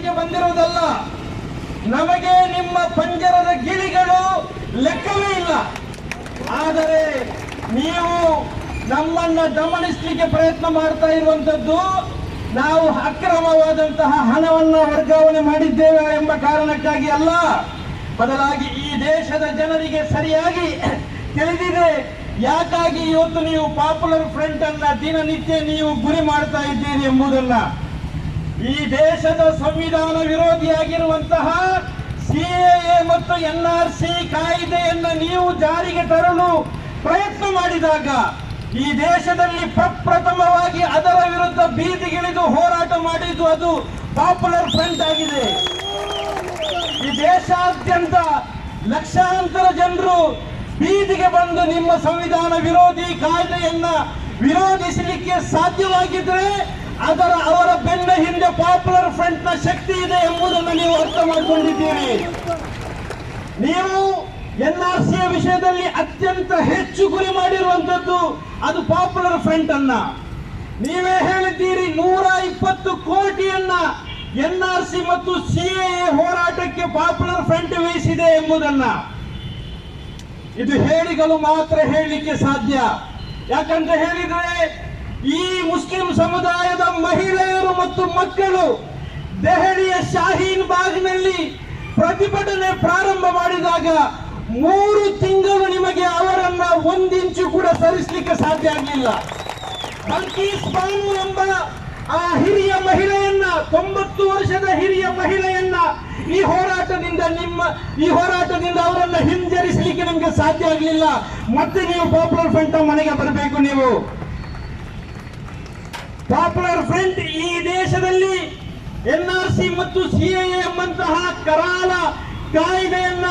ಮಾಡಲಿಕ್ಕೆ ಬಂದಿರುವುದಲ್ಲ ನಮಗೆ ನಿಮ್ಮ ಪಂಜರದ ಗಿಳಿಗಳು ಲೆಕ್ಕವೇ ಇಲ್ಲ. ಆದರೆ ನೀವು ನಮ್ಮನ್ನ ದಮನಿಸಲಿಕ್ಕೆ ಪ್ರಯತ್ನ ಮಾಡ್ತಾ ಇರುವಂತದ್ದು ನಾವು ಅಕ್ರಮವಾದಂತಹ ಹಣವನ್ನ ವರ್ಗಾವಣೆ ಮಾಡಿದ್ದೇವೆ ಎಂಬ ಕಾರಣಕ್ಕಾಗಿ ಅಲ್ಲ. ಬದಲಾಗಿ ಈ ದೇಶದ ಜನರಿಗೆ ಸರಿಯಾಗಿ ತಿಳಿದಿದೆ. ಯಾಕಾಗಿ ಇವತ್ತು ನೀವು ಪಾಪ್ಯುಲರ್ ಫ್ರಂಟ್ ಅನ್ನ ದಿನನಿತ್ಯ ನೀವು ಗುರಿ ಮಾಡ್ತಾ ಇದ್ದೀರಿ ಎಂಬುದನ್ನ. ಈ ದೇಶದ ಸಂವಿಧಾನ ವಿರೋಧಿಯಾಗಿರುವಂತಹ ಸಿಎಎ ಮತ್ತು ಎನ್ಆರ್ಸಿ ಕಾಯ್ದೆಯನ್ನು ನೀವು ಜಾರಿಗೆ ತರಲು ಪ್ರಯತ್ನ ಮಾಡಿದಾಗ ಈ ದೇಶದಲ್ಲಿ ಪ್ರಪ್ರಥಮವಾಗಿ ಅದರ ವಿರುದ್ಧ ಬೀದಿಗಿಳಿದು ಹೋರಾಟ ಮಾಡಿದ್ದು ಅದು ಪಾಪ್ಯುಲರ್ ಫ್ರಂಟ್ ಆಗಿದೆ. ಈ ದೇಶಾದ್ಯಂತ ಲಕ್ಷಾಂತರ ಜನರು ಬೀದಿಗೆ ಬಂದು ನಿಮ್ಮ ಸಂವಿಧಾನ ವಿರೋಧಿ ಕಾಯ್ದೆಯನ್ನ ವಿರೋಧಿಸಲಿಕ್ಕೆ ಸಾಧ್ಯವಾಗಿದ್ರೆ ಅದರ ಅವರ ಬೆನ್ನ ಹಿಂದೆ ಪಾಪ್ಯುಲರ್ ಫ್ರಂಟ್ನ ಶಕ್ತಿ ಇದೆ ಎಂಬುದನ್ನು ನೀವು ಅರ್ಥ ಮಾಡಿಕೊಂಡಿದ್ದೀರಿ. ನೀವು ಎನ್ಆರ್ಸಿ ವಿಷಯದಲ್ಲಿ ಅತ್ಯಂತ ಹೆಚ್ಚು ಗುರಿ ಮಾಡಿರುವಂತದ್ದು ಅದು ಪಾಪ್ಯುಲರ್ ಫ್ರಂಟ್ ಅನ್ನ. ನೀವೇ ಹೇಳಿದ್ದೀರಿ ನೂರ ಇಪ್ಪತ್ತು ಕೋಟಿಯನ್ನ ಎನ್ಆರ್ಸಿ ಮತ್ತು ಸಿಎ ಹೋರಾಟಕ್ಕೆ ಪಾಪ್ಯುಲರ್ ಫ್ರಂಟ್ ವಹಿಸಿದೆ ಎಂಬುದನ್ನ. ಇದು ಹೇಳಿಗಳು ಮಾತ್ರ ಹೇಳಲಿಕ್ಕೆ ಸಾಧ್ಯ. ಯಾಕಂತ ಹೇಳಿದ್ರೆ ಈ ಮುಸ್ಲಿಂ ಸಮುದಾಯದ ಮಹಿಳೆಯರು ಮತ್ತು ಮಕ್ಕಳು ದೆಹಲಿಯ ಶಾಹೀನ್ ಬಾಗ್ನಲ್ಲಿ ಪ್ರತಿಭಟನೆ ಪ್ರಾರಂಭ ಮಾಡಿದಾಗ ಮೂರು ತಿಂಗಳು ನಿಮಗೆ ಅವರನ್ನ ಒಂದಿಂಚು ಕೂಡ ಸರಿಸಲಿಕ್ಕೆ ಸಾಧ್ಯ ಆಗಲಿಲ್ಲ. ಬಲ್ಕೀಸ್ ಬಾನು ಎಂಬ ಆ ಹಿರಿಯ ಮಹಿಳೆಯನ್ನ, ತೊಂಬತ್ತು ವರ್ಷದ ಹಿರಿಯ ಮಹಿಳೆಯನ್ನ ಈ ಹೋರಾಟದಿಂದ ನಿಮ್ಮ, ಈ ಹೋರಾಟದಿಂದ ಅವರನ್ನ ಹಿಂಜರಿಸಲಿಕ್ಕೆ ನಿಮ್ಗೆ ಸಾಧ್ಯ ಆಗಲಿಲ್ಲ. ಮತ್ತೆ ನೀವು ಪಾಪುಲರ್ ಫ್ರಂಟ್ ಮನೆಗೆ ಬರಬೇಕು ನೀವು. ಪಾಪ್ಯುಲರ್ ಫ್ರಂಟ್ ಈ ದೇಶದಲ್ಲಿ ಎನ್ಆರ್ಸಿ ಮತ್ತು ಸಿಎಎ ಎಂಬಂತಹ ಕರಾಳ ಕಾಯ್ದೆಯನ್ನ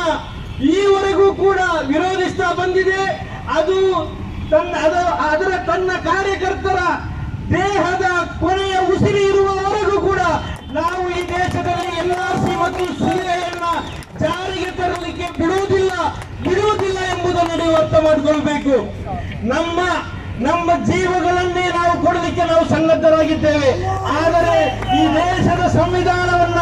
ಈವರೆಗೂ ಕೂಡ ವಿರೋಧಿಸ್ತಾ ಬಂದಿದೆ. ಅದು ತನ್ನ, ಅದ- ಅದರ ತನ್ನ ಕಾರ್ಯಕರ್ತರ ದೇಹದ ಕೊನೆಯ ಉಸಿರಿ ಇರುವವರೆಗೂ ಕೂಡ ನಾವು ಈ ದೇಶದಲ್ಲಿ ಎನ್ಆರ್ಸಿ ಮತ್ತು ಸಿಎಎನ್ನ ಜಾರಿಗೆ ತರಲಿಕ್ಕೆ ಬಿಡುವುದಿಲ್ಲ ಬಿಡುವುದಿಲ್ಲ ಎಂಬುದನ್ನು ನೀವು ಅರ್ಥ ಮಾಡಿಕೊಳ್ಬೇಕು. ನಮ್ಮ ನಮ್ಮ ಜೀವಗಳನ್ನೇ ನಾವು ಕೊಡಲಿಕ್ಕೆ ನಾವು ಸನ್ನದ್ಧರಾಗಿದ್ದೇವೆ. ಆದರೆ ಈ ದೇಶದ ಸಂವಿಧಾನವನ್ನ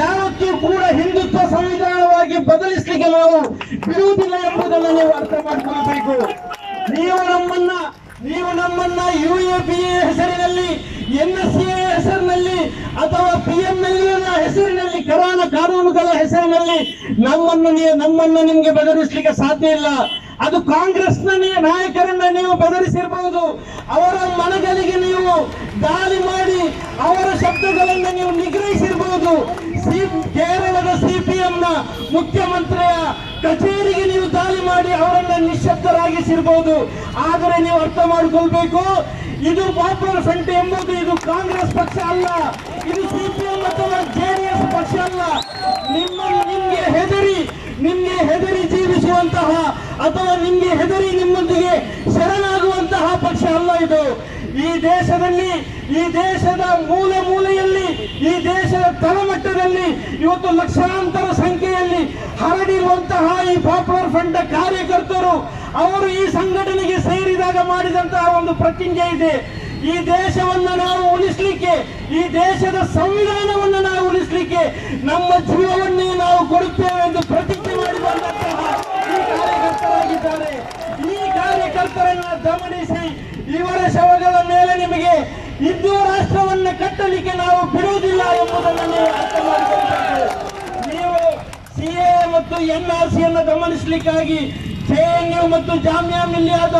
ಯಾವತ್ತೂ ಕೂಡ ಹಿಂದುತ್ವ ಸಂವಿಧಾನವಾಗಿ ಬದಲಿಸಲಿಕ್ಕೆ ನಾವು ಬಿಡುವುದಿಲ್ಲ ಎಂಬುದನ್ನು ನೀವು ಅರ್ಥ ಮಾಡಿಕೊಳ್ಬೇಕು. ನೀವು ನಮ್ಮನ್ನ ನೀವು ನಮ್ಮನ್ನ ಯು ಎ ಪಿ ಎ ಹೆಸರಿನಲ್ಲಿ ಎನ್ ಎಸ್ ಎ ಹೆಸರಿನಲ್ಲಿ ಅಥವಾ ಪಿ ಎಂ ಎಲ್ ಹೆಸರಿನಲ್ಲಿ, ಕರಾನ ಕಾನೂನುಗಳ ಹೆಸರಿನಲ್ಲಿ ನಮ್ಮನ್ನು ನಮ್ಮನ್ನು ನಿಮ್ಗೆ ಬೆದರಿಸಲಿಕ್ಕೆ ಸಾಧ್ಯ ಇಲ್ಲ. ಅದು ಕಾಂಗ್ರೆಸ್ನ ನಾಯಕರನ್ನ ನೀವು ಬೆದರಿಸಿರಬಹುದು ಅವರ ಮನಗಳಿಗೆ ನೀವು ದಾಳಿ ಮಾಡಿ ಅವರ ಶಬ್ದಗಳನ್ನು ನೀವು ನಿಗ್ರಹಿಸಿರಬಹುದು ಕೇರಳದ ಸಿಪಿಎಂನ ಮುಖ್ಯಮಂತ್ರಿಯ ಕಚೇರಿಗೆ ನೀವು ದಾಳಿ ಮಾಡಿ ಅವರನ್ನ ನಿಶ್ಶಬ್ದರಾಗಿಸಿರ್ಬೋದು ಆದರೆ ನೀವು ಅರ್ಥ ಮಾಡಿಕೊಳ್ಬೇಕು, ಇದು ಪಾಪುಲರ್ ಫ್ರಂಟ್ ಎಂಬುದು ಇದು ಕಾಂಗ್ರೆಸ್ ಪಕ್ಷ ಅಲ್ಲ. ಇದು ಸಿಪಿಎಂ ಅಥವಾ ಜೆಡಿಎಸ್ ಪಕ್ಷ ಅಲ್ಲ ನಿಮ್ಮ ನಿಮ್ಗೆ ಹೆದರಿ ನಿಮ್ಗೆ ಹೆದರಿ ಜೀವಿಸುವಂತಹ ಅಥವಾ ನಿಮಗೆ ಹೆದರಿ ನಿಮ್ಮೊಂದಿಗೆ ಶರಣಾಗುವಂತಹ ಪಕ್ಷ ಅಲ್ಲ ಇದು. ಈ ದೇಶದಲ್ಲಿ, ಈ ದೇಶದ ಮೂಲೆ ಮೂಲೆಯಲ್ಲಿ, ಈ ದೇಶದ ತಳಮಟ್ಟದಲ್ಲಿ, ಇವತ್ತು ಲಕ್ಷಾಂತರ ಸಂಖ್ಯೆಯಲ್ಲಿ ಹರಡಿರುವಂತಹ ಈ ಪಾಪ್ಯುಲರ್ ಫ್ರಂಟ್ ಕಾರ್ಯಕರ್ತರು, ಅವರು ಈ ಸಂಘಟನೆಗೆ ಸೇರಿದಾಗ ಮಾಡಿದಂತಹ ಒಂದು ಪ್ರತಿಜ್ಞೆ ಇದೆ. ಈ ದೇಶವನ್ನು ನಾವು ಉಳಿಸ್ಲಿಕ್ಕೆ, ಈ ದೇಶದ ಸಂವಿಧಾನವನ್ನು ನಾವು ಉಳಿಸ್ಲಿಕ್ಕೆ ನಮ್ಮ ಜೀವವನ್ನೇ ನಾವು ಕೊಡುತ್ತೇವೆ ಎಂದು ಪ್ರತಿಜ್ಞೆ ಮಾಡಿದಂತಹ ಈ ಕಾರ್ಯಕರ್ತರಾಗಿದ್ದಾರೆ ಈ ಕಾರ್ಯಕರ್ತರನ್ನು ಗಮನಿಸಿ ಇವರ ಶವಗಳ ಮೇಲೆ ನಿಮಗೆ ಹಿಂದೂ ರಾಷ್ಟ್ರವನ್ನು ಕಟ್ಟಲಿಕ್ಕೆ ನಾವು ಬಿಡುವುದಿಲ್ಲ ಎಂಬುದನ್ನು ನೀವು ಅರ್ಥ ಮಾಡಿಕೊಳ್ಳಬೇಕು. ನೀವು ಸಿಎ ಮತ್ತು ಎನ್ ಆರ್ ಸಿಯನ್ನು ಗಮನಿಸಲಿಕ್ಕಾಗಿ ಜೆಎನ್ಯು ಮತ್ತು ಜಾಮಿಯಾ ಮಿಲಿಯಾದ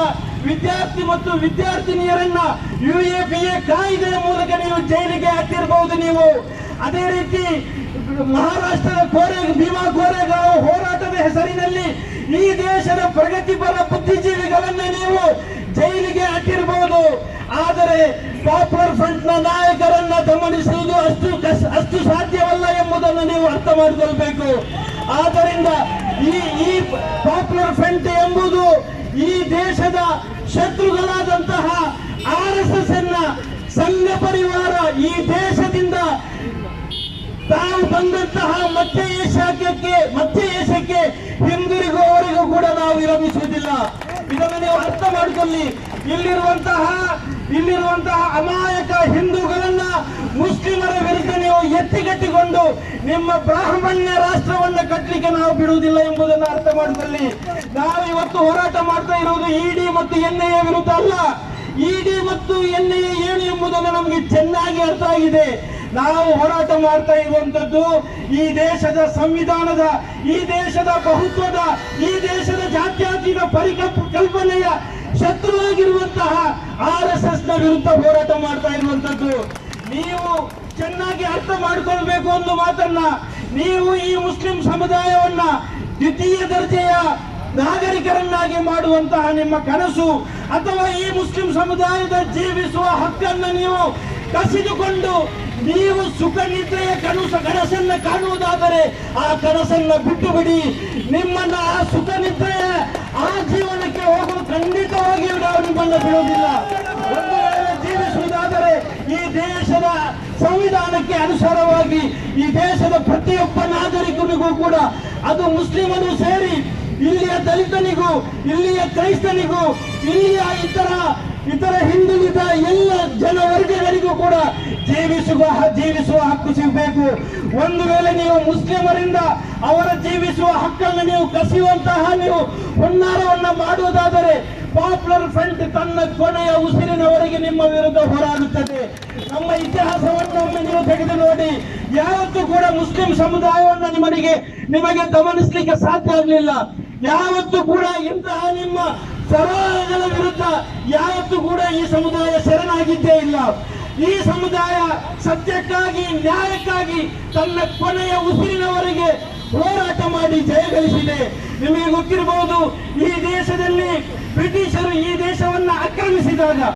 ವಿದ್ಯಾರ್ಥಿ ಮತ್ತು ವಿದ್ಯಾರ್ಥಿನಿಯರನ್ನ ಯು ಎ ಪಿ ಎ ಕಾಯ್ದೆಯ ಮೂಲಕ ನೀವು ಜೈಲಿಗೆ ಹಾಕಿರಬಹುದು ನೀವು. ಅದೇ ರೀತಿ ಮಹಾರಾಷ್ಟ್ರದ ಕೋರೆ ಭೀಮಾ ಕೋರೆಗಾಂವ್ ಹೋರಾಟದ ದೇಶದ ಪ್ರಗತಿಪರ ಬುದ್ಧಿಜೀವಿಗಳನ್ನ ನೀವು ಜೈಲಿಗೆ ಹಾಕಿರಬಹುದು ಆದರೆ ಪಾಪ್ಯುಲರ್ ಫ್ರಂಟ್ನ ನಾಯಕರನ್ನ ಗಮನಿಸುವುದು ಅಷ್ಟು ಅಷ್ಟು ಸಾಧ್ಯವಲ್ಲ ಎಂಬುದನ್ನು ನೀವು ಅರ್ಥ ಮಾಡಿಕೊಳ್ಬೇಕು. ಆದ್ದರಿಂದ ಈ ಈ ಪಾಪ್ಯುಲರ್ ಫ್ರಂಟ್ ಎಂಬುದು ಈ ದೇಶದ ಶತ್ರುಗಳಾದಂತಹ ಆರ್ ಎಸ್ ಎಸ್ ಎನ್ನ ಸಂಘ ಪರಿವಾರ ಈ ದೇಶದಿಂದ ತಾವು ಬಂದಂತಹ ಮಧ್ಯ ಏಷ್ಯಾಕ್ಕೆ ಮಧ್ಯ ಏಷ್ಯಾಕ್ಕೆ ನಾವು ವಿರಮಿಸುವುದಿಲ್ಲ ಇದನ್ನು ನೀವು ಅರ್ಥ ಮಾಡಿಕೊಳ್ಳಿ. ಇಲ್ಲಿರುವಂತಹ ಇಲ್ಲಿರುವಂತಹ ಅಮಾಯಕ ಹಿಂದೂಗಳನ್ನ ಮುಸ್ಲಿಮರ ವಿರುದ್ಧ ನೀವು ಎತ್ತಿಗಟ್ಟಿಕೊಂಡು ನಿಮ್ಮ ಬ್ರಾಹ್ಮಣ್ಯ ರಾಷ್ಟ್ರವನ್ನ ಕಟ್ಟಲಿಕ್ಕೆ ನಾವು ಬಿಡುವುದಿಲ್ಲ ಎಂಬುದನ್ನು ಅರ್ಥ ಮಾಡಿಕೊಳ್ಳಿ. ನಾವು ಇವತ್ತು ಹೋರಾಟ ಮಾಡ್ತಾ ಇರುವುದು ಇಡಿ ಮತ್ತು ಎನ್ಐಎ ವಿರುದ್ಧ ಅಲ್ಲ. ಇಡಿ ಮತ್ತು ಎನ್ಐಎ ಏನು ಎಂಬುದನ್ನು ನಮಗೆ ಚೆನ್ನಾಗಿ ಅರ್ಥ ಆಗಿದೆ. ನಾವು ಹೋರಾಟ ಮಾಡ್ತಾ ಇರುವಂತದ್ದು ಈ ದೇಶದ ಸಂವಿಧಾನದ, ಈ ದೇಶದ ಬಹುತ್ವದ, ಈ ದೇಶದ ಜಾತ್ಯಾತೀತ ಪರಿಕಲ್ಪ, ಕಲ್ಪನೆಯ ಶತ್ರುವಾಗಿರುವಂತಹ ಆರ್ ಎಸ್ ಎಸ್ನ ವಿರುದ್ಧ ಹೋರಾಟ ಮಾಡ್ತಾ ಇರುವಂತದ್ದು. ನೀವು ಚೆನ್ನಾಗಿ ಅರ್ಥ ಮಾಡಿಕೊಳ್ಬೇಕು ಒಂದು ಮಾತನ್ನ. ನೀವು ಈ ಮುಸ್ಲಿಂ ಸಮುದಾಯವನ್ನ ದ್ವಿತೀಯ ದರ್ಜೆಯ ನಾಗರಿಕರನ್ನಾಗಿ ಮಾಡುವಂತಹ ನಿಮ್ಮ ಕನಸು ಅಥವಾ ಈ ಮುಸ್ಲಿಂ ಸಮುದಾಯದ ಜೀವಿಸುವ ಹಕ್ಕನ್ನು ನೀವು ಕಸಿದುಕೊಂಡು ನೀವು ಸುಖ ನಿದ್ರೆಯ ಕನಸು ಕನಸನ್ನ ಕಾಣುವುದಾದರೆ ಆ ಕನಸನ್ನ ಬಿಟ್ಟು ಬಿಡಿ ನಿಮ್ಮನ್ನ ಆ ಸುಖ ನಿದ್ರೆಯ ಆ ಜೀವನಕ್ಕೆ ಹೋಗಲು ಖಂಡಿತವಾಗಿ ನಾವು ನಿಮ್ಮನ್ನ ಬಿಡುವುದಿಲ್ಲ. ಒಂದು ವೇಳೆ ಜೀವಿಸುವುದಾದರೆ ಈ ದೇಶದ ಸಂವಿಧಾನಕ್ಕೆ ಅನುಸಾರವಾಗಿ ಈ ದೇಶದ ಪ್ರತಿಯೊಬ್ಬ ನಾಗರಿಕನಿಗೂ ಕೂಡ ಅದು ಮುಸ್ಲಿಮನು ಸೇರಿ ಇಲ್ಲಿಯ ದಲಿತನಿಗೂ, ಇಲ್ಲಿಯ ಕ್ರೈಸ್ತನಿಗೂ, ಇಲ್ಲಿಯ ಇತರ ಇತರ ಹಿಂದುಳಿದ ಎಲ್ಲ ಜನವರ್ಗಗಳಿಗೂ ಕೂಡ ಜೀವಿಸುವ ಜೀವಿಸುವ ಹಕ್ಕು ಸಿಗಬೇಕು. ಒಂದು ವೇಳೆ ನೀವು ಮುಸ್ಲಿಮರಿಂದ ಅವರ ಜೀವಿಸುವ ಹಕ್ಕನ್ನು ನೀವು ಕಸಿಯುವಂತಹ ನೀವು ಹುನ್ನಾರವನ್ನು ಮಾಡುವುದಾದರೆ ಪಾಪ್ಯುಲರ್ ಫ್ರಂಟ್ ತನ್ನ ಕೊನೆಯ ಉಸಿರಿನವರೆಗೆ ನಿಮ್ಮ ವಿರುದ್ಧ ಹೋರಾಡುತ್ತದೆ. ನಮ್ಮ ಇತಿಹಾಸವನ್ನು ಒಮ್ಮೆ ನೀವು ತೆಗೆದು ನೋಡಿ. ಯಾವತ್ತೂ ಕೂಡ ಮುಸ್ಲಿಂ ಸಮುದಾಯವನ್ನು ನಿಮಗೆ ನಿಮಗೆ ಗಮನಿಸಲಿಕ್ಕೆ ಸಾಧ್ಯ ಆಗಲಿಲ್ಲ. ಯಾವತ್ತೂ ಕೂಡ ಇಂತಹ ನಿಮ್ಮ ಸವಾಲುಗಳ ವಿರುದ್ಧ ಯಾವತ್ತೂ ಕೂಡ ಈ ಸಮುದಾಯ ಶರಣಾಗಿದ್ದೇ ಇಲ್ಲ. ಈ ಸಮುದಾಯ ಸತ್ಯಕ್ಕಾಗಿ, ನ್ಯಾಯಕ್ಕಾಗಿ ತನ್ನ ಕೊನೆಯ ಉಸಿರಿನವರೆಗೆ ಹೋರಾಟ ಮಾಡಿ ಜಯಗಳಿಸಿದೆ ನಿಮಗೆ ಗೊತ್ತಿರಬಹುದು, ಈ ದೇಶದಲ್ಲಿ ಬ್ರಿಟಿಷರು ಈ ದೇಶವನ್ನ ಆಕ್ರಮಿಸಿದಾಗ